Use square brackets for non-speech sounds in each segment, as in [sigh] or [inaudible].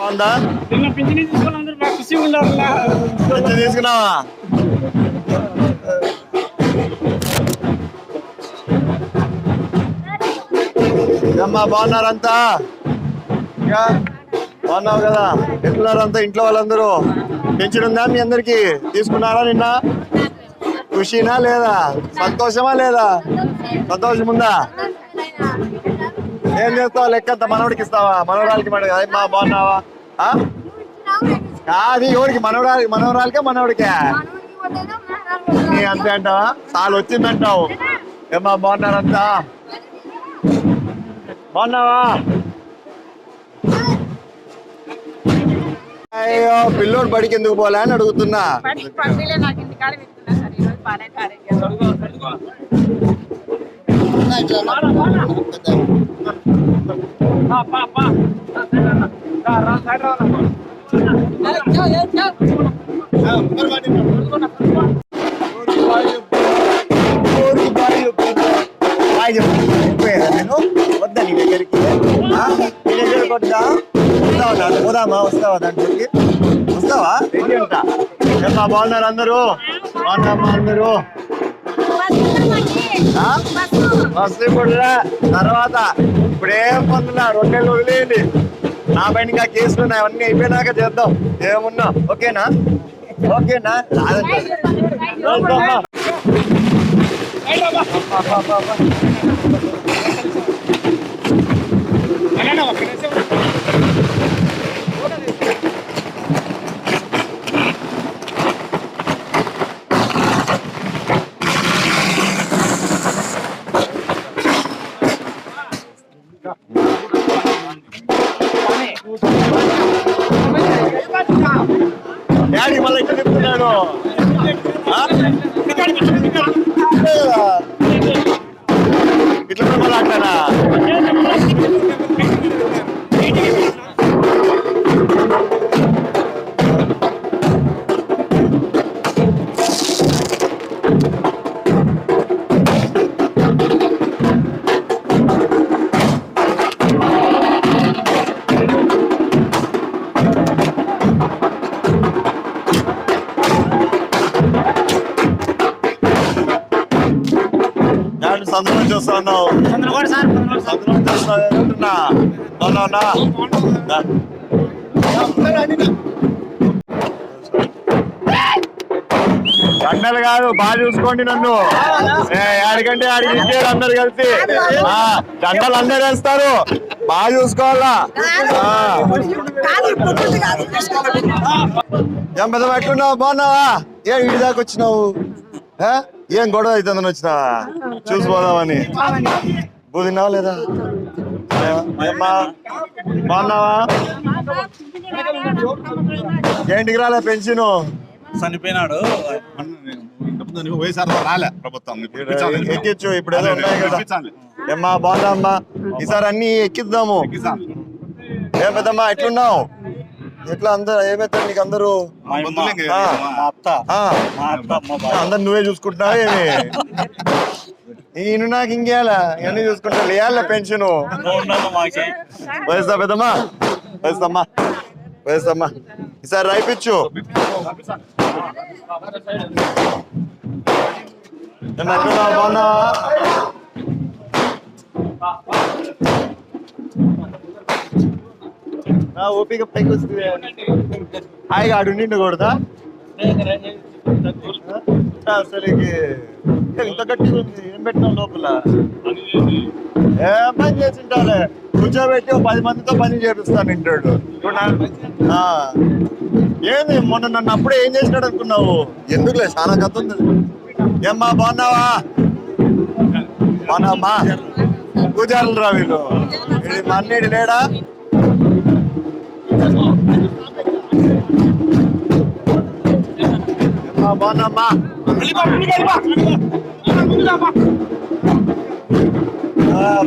బాగుందా? నిన్న పింఛనీ తీసుకుని అందరూ బాగా ఖుషిగా ఉన్నారు కొంచెం తీసుకున్నావా? ఏమ్మా బాగున్నారంతా ఇంకా బాగున్నావు కదా? ఎట్లున్నారంతా ఇంట్లో వాళ్ళందరూ? పెన్షన్ ఉందా మీ అందరికి? తీసుకున్నారా నిన్న? ఖుషినా లేదా? సంతోషమా లేదా? సంతోషం ఉందా ఏం చేస్తావా? లెక్కంత మనవడికి ఇస్తావా? మనవరాలకి మన అమ్మా బాగున్నావా? ఆ? కాదు ఎవరికి మనవరాలి మనవరాలకే మనవడికే? నీ అంతే అంటావా? చాలు వచ్చిందంటావు ఏమ్మా బాగున్నారంతా? బాగున్నావా? అయ్యో పిల్లోడు బడికి ఎందుకు పోలే అని అడుగుతున్నా. నేను వద్దా నీ దగ్గరికి వద్దా వస్తావా? పోదామా వస్తావా రెడీ బాగున్నారు అందరూ? బాగున్నామా అందరూ? బస్సు ఇప్పుడు తర్వాత ఇప్పుడు ఏం పొందులా రొట్టెలు వదిలేయండి. నా పైన ఇంకా కేసులు ఉన్నాయి అవన్నీ అయిపోయినాక చేద్దాం. ఏమున్నా? ఓకేనా? ఓకేనా? రాదండి వెళ్దామా? డాడీ డాడీ సంతకం చూస్తా ఉన్నావు సంతకం చూస్తున్నావు ఏమంటున్నా అవునా దండలు కాదు బాగా చూసుకోండి నన్ను. ఏ, ఆడికంటే ఆడికి ఇచ్చారు అందరు కలిసి. ఆ, దండలు అందరు వేస్తారు. బాగా చూసుకోవాలా. ఏం పెద్ద ఎట్లున్నావు బాగున్నావా? ఏం ఇంటి దాకా వచ్చినావు? ఏ? ఏం గొడవ అవుతుందని వచ్చినావా? చూసి పోదామని బూ తిన్నావా లేదా బాగున్నావా? ఏంటికి రాలే పెన్షన్? చనిపోయినాడు. వైఎస్ఆర్ రాలే ప్రభుత్వం ఇప్పుడు ఏదో ఉన్నాయి కదా. ఏమ్మా బాగున్నామ్మా ఈసారి అన్ని ఎక్కిద్దాము. ఏం పెద్దమ్మా ఎట్లున్నావు? ఎట్లా అందరు ఏమైతే నీకు అందరూ. అందరు నువ్వే చూసుకుంటున్నావా ఏమి? ఈయన నాకు ఇంకేయాలా ఇవన్నీ చూసుకుంటా లేయాల పెన్షన్ నువ్వు పెద్దమ్మా వయసుదమ్మా వయసుదమ్మా ఈసారి రాయిపించు ఏమ్మా, ఓపిక పైకి వస్తుంది హాయిగా ఆడు నిండకూడదా అసలు ఇంత గట్టిగా ఉంది ఏం పెట్టినావు లోపల? ఏం పని చేసింటాలే కూర్చోబెట్టి ఓ పది మందితో పని చేపిస్తాను ఇంటాడు. ఏంది? మొన్న నన్ను అప్పుడే ఏం చేసినాడు అనుకున్నావు? ఎందుకులే? చాలా కథ ఉంది. ఏమ్మా బాగున్నావా? బాగున్నామ్మా పూజారులు రా వీళ్ళు. ఇది మా అన్నిటి లేడా బాగున్నామ్మా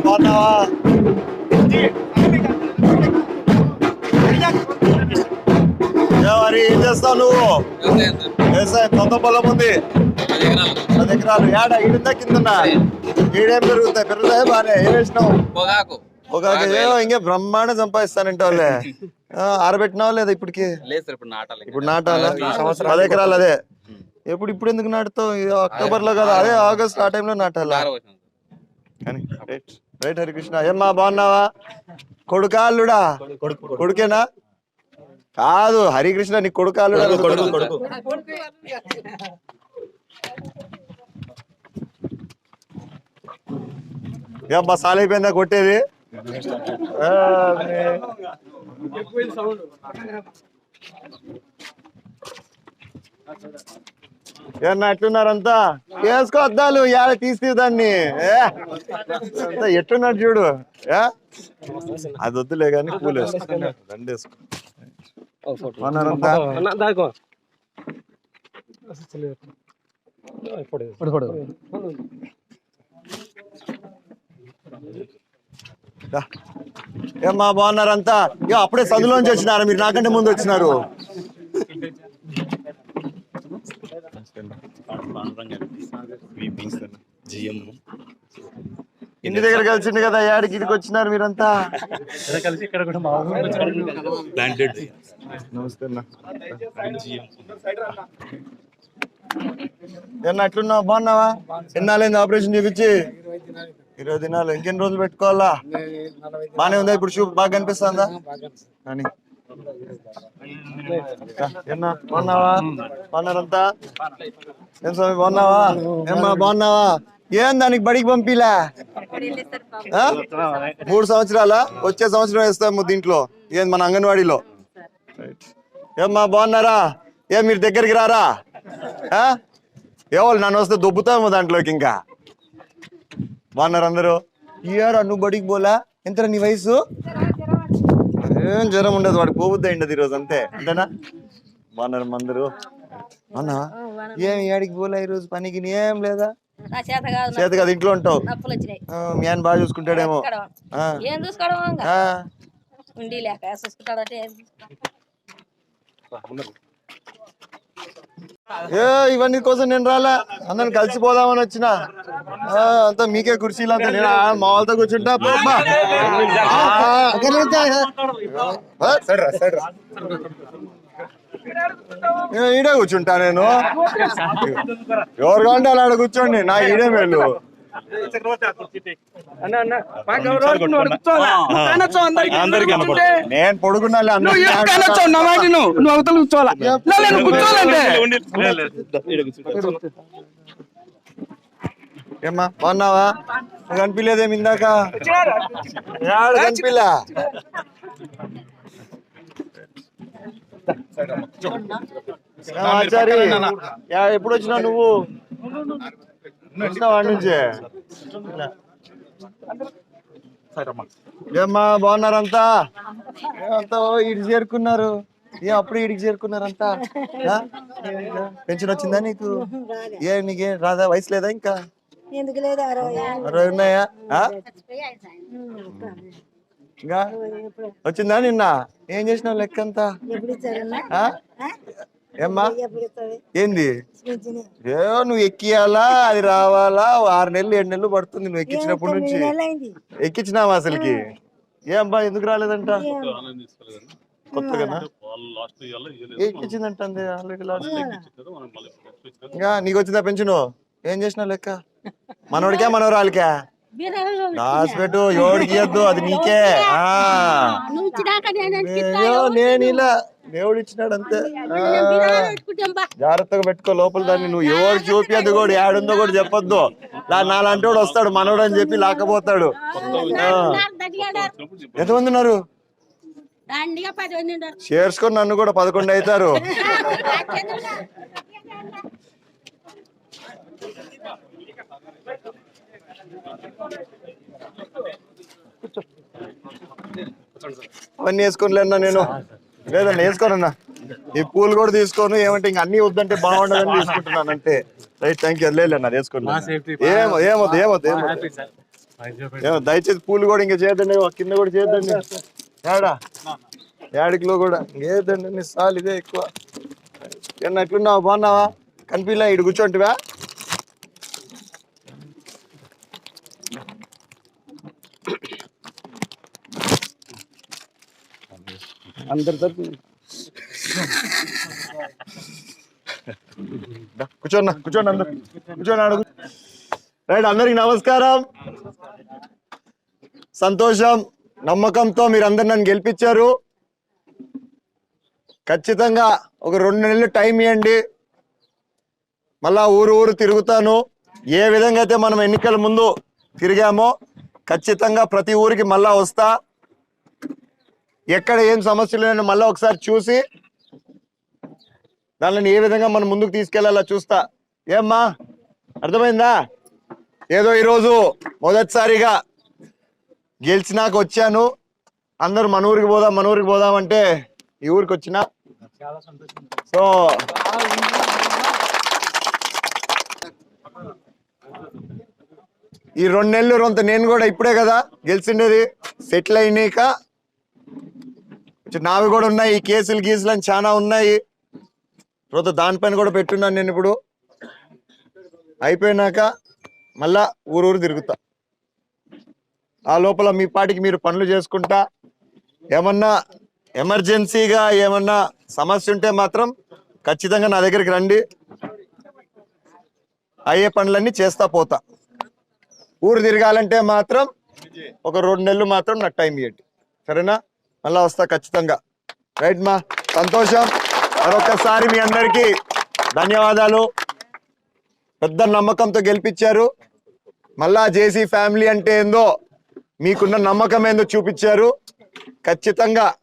బాగున్నావా మరి ఏం చేస్తావు నువ్వు వ్యవసాయం సొంత పొలం ఉంది పది ఎకరాలు ఏడ ఈడుందా కిందన్నా ఈడేం పెరుగుతాయి పెరుగుతాయి బానే ఏం వేసినావు పొగాకు. ఒక ఏమో ఇంకే బ్రహ్మాండ సంపాదిస్తానంటే వాళ్ళే [laughs] ఆరబెట్టినావా లేదా ఇప్పటికి ఇప్పుడు నాటాలి. ఇప్పుడు నాటాలా? పది ఎకరాలు అదే. ఎప్పుడు ఇప్పుడు ఎందుకు నాటుతావు ఇది అక్టోబర్లో కదా. అదే ఆగస్ట్ ఆ టైంలో నాటాలా? రైట్. రైట్ హరికృష్ణ. ఏమ్మా బాగున్నావా? కొడుకా అల్లుడా? కొడుకేనా? కాదు హరికృష్ణ నీ కొడుకా అల్లుడా. ఏమ్మా సాలైపోయిందా కొట్టేది? నే- ఏమన్నా ఎట్లున్నారంతా? వేసుకో అద్దాలు యాడ తీసి దాన్ని. ఏ, అంతా ఎట్టున్నాడు చూడు. ఏ? అది వద్దులే కానీ పూలు వేసుకో. దండ వేసుకో. ఏమ్మా బాగున్నారంతా? ఇక అప్పుడే సందులోంచి వచ్చినారు మీరు? నాకంటే ముందు వచ్చినారు. ఇంటి దగ్గర కలిసిండు కదా యాడికి ఇడికి వచ్చినారు మీరంతా? కలిసి ఇక్కడ కూడా మా ప్లాంటెడ్ నమస్తే అన్న. అట్లున్నావు? బాగున్నావా? ఎన్నాళ్ళైంది ఆపరేషన్ చేపించి? ఇరవై దినాలు. ఇంకెన్ని రోజులు పెట్టుకోవాలా? బానే ఉందా? ఇప్పుడు చూపు బాగా కనిపిస్తుందా? కానీ బాగున్నావా? బాగున్నారంతా? ఏం స్వామి బాగున్నావా? ఏమ్మా బాగున్నావా? ఏం దానికి బడికి పంపిలా? మూడు సంవత్సరాలా? వచ్చే సంవత్సరం వేస్తాము దీంట్లో. ఏం మన అంగన్వాడీలో? ఏమ్మా బాగున్నారా? ఏ మీరు దగ్గరికి రారా? ఆ? ఏవాళ్ళు నన్ను వస్తే దొబ్బుతాము దాంట్లోకి ఇంకా? బాగున్నారు అందరూ? ఇయర్ నువ్వు బడికి పోలా? ఎంత నీ వయసు? ఏం జ్వరం ఉండదు వాడికి పోబుద్ది అయింది ఈరోజు అంతే. అంతేనా? బాగున్నారు అందరూ. అన్నా ఏం ఏడికి పోలే ఈరోజు పనికి? ఏం లేదా? చేత కాదు చేత కదా ఇంట్లో ఉంటావు. మీ ఆయన బాగా చూసుకుంటాడేమో. ఉండి లేక చూసుకుంటాడంటే ఏం ఇవన్నీ కోసం నేను రాలా. అందరిని కలిసిపోదామని వచ్చిన. ఆ, అంతా మీకే కుర్చీలు అంతా నేను మా వాళ్ళతో కూర్చుంటా. ఈడే కూర్చుంటా నేను. ఎవరు కాంటే అలా కూర్చోండి. నా ఈడే మేలు. నేను పొడుగున్నాలే అందరూ నువ్వు అవతల కూర్చోవాలా? కూర్చోవాలంటే. ఏమ్మా బాగున్నావా? నువ్వు కనిపించలేదేమి ఇందాక? ఆచారి? ఎప్పుడు వచ్చినావు నువ్వు? ఏమ్మా బాగున్నారంతా? ఏమంతా ఇటు చేరుకున్నారు. ఏ అప్పుడు ఇడికి చేరుకున్నారంతా? ఆ? పెన్షన్ వచ్చిందా నీకు? ఏ నీకే రాదా? వయసు లేదా ఇంకా? అరవై ఉన్నాయా? ఆ? ఇంకా? వచ్చిందా నిన్న? ఏం చేసినావు లెక్క అంతా? ఏమ్మా? ఏంది? ఏ నువ్వు ఎక్కియాలా? అది రావాలా? ఆరు నెలలు ఏడు నెలలు పడుతుంది నువ్వు ఎక్కించినప్పటి నుంచి. ఎక్కించినావా అసలుకి? ఏ అబ్బా ఎందుకు రాలేదంట? కొత్తగా ఎక్కించిందంట ఆల్రెడీ లాస్ట్ ఇంకా నీకు వచ్చిందా పెంచును ఏం చేసినా లెక్క? మనోడికా మనోరాలకా? దాచిపెట్టు ఎవడికి అది నీకే. నేను ఇలా దేవుడు ఇచ్చినాడు అంతే. జాగ్రత్తగా పెట్టుకో లోపల దాన్ని నువ్వు ఎవరు చూపియద్దు కూడా ఏడుందో కూడా చెప్పొద్దు. నాలాంటి వాడు వస్తాడు మనోడు అని చెప్పి లాకపోతాడు. ఎంతమంది ఉన్నారు? చేర్చుకొని నన్ను కూడా పదకొండు అవుతారు. అవన్నీ వేసుకోలేనా నేను? లేదన్నా వేసుకోనన్నా. ఈ పూలు కూడా తీసుకోను ఏమంటే ఇంక అన్ని వద్దంటే బాగుండదని తీసుకుంటున్నాను అంతే. రైట్ థ్యాంక్ యూ లేదన్నా వేసుకోండి. ఏమో ఏమొద్దు ఏమొద్దు ఏమో దయచేసి పూలు కూడా ఇంకా చేయొద్దండి కింద కూడా చేయొద్దండి. ఏడా యాడికిలో కూడా ఇంకేదండి సాల్ ఇదే ఎక్కువ. ఎట్లున్నావు బాగున్నావా? కనిపిలా ఇటు కూర్చోంటివా? అందరి కూర్చోన్నా కూర్చోండి అందరు. కూర్చోండి అడుగు రైట్ అందరికి నమస్కారం. సంతోషం నమ్మకంతో మీరు అందరు నన్ను గెలిపించారు. ఖచ్చితంగా ఒక రెండు నెలలు టైం ఇవ్వండి మళ్ళా ఊరు ఊరు తిరుగుతాను. ఏ విధంగా అయితే మనం ఎన్నికల ముందు తిరిగామో ఖచ్చితంగా ప్రతి ఊరికి మళ్ళా వస్తా. ఎక్కడ ఏం సమస్యలు నేను మళ్ళీ ఒకసారి చూసి దానిని ఏ విధంగా మనం ముందుకు తీసుకెళ్ళాలో చూస్తా. ఏమ్మా? అర్థమైందా? ఏదో ఈరోజు మొదటిసారిగా గెలిచినాక వచ్చాను. అందరూ మన ఊరికి పోదాం మన ఊరికి పోదాం అంటే ఈ ఊరికి వచ్చిన. సో ఈ రెండు నెలలు రొంత నేను కూడా ఇప్పుడే కదా గెలిచిండేది. సెటిల్ అయినాక నావి కూడా ఉన్నాయి ఈ కేసులు గీసులు అని చాలా ఉన్నాయి తర్వాత దానిపైన కూడా పెట్టున్నాను నేను ఇప్పుడు. అయిపోయినాక మళ్ళా ఊరూరు తిరుగుతా. ఆ లోపల మీ పాటికి మీరు పనులు చేసుకుంటా. ఏమన్నా ఎమర్జెన్సీగా ఏమన్నా సమస్య ఉంటే మాత్రం ఖచ్చితంగా నా దగ్గరికి రండి. అయ్యే పనులన్నీ చేస్తా పోతా. ఊరు తిరగాలంటే మాత్రం ఒక రెండు నెలలు మాత్రం నాకు టైం ఇవ్వండి సరేనా? మళ్ళా వస్తా ఖచ్చితంగా. రైట్ మా? సంతోషం. మరొకసారి మీ అందరికీ ధన్యవాదాలు. పెద్ద నమ్మకంతో గెలిపించారు. మళ్ళా జేసీ ఫ్యామిలీ అంటే ఏందో మీకున్న నమ్మకం ఏందో చూపించారు. ఖచ్చితంగా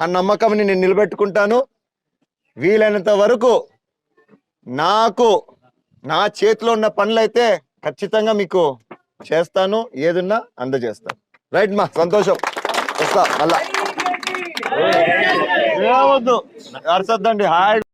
ఆ నమ్మకంని నేను నిలబెట్టుకుంటాను. వీలైనంత వరకు నాకు నా చేతిలో ఉన్న పనులైతే ఖచ్చితంగా మీకు చేస్తాను. ఏదున్నా అందజేస్తాను. రైట్ మా? సంతోషం. వస్తా మళ్ళా. ఏమొద్దు. అరసద్దండి. హాయ్.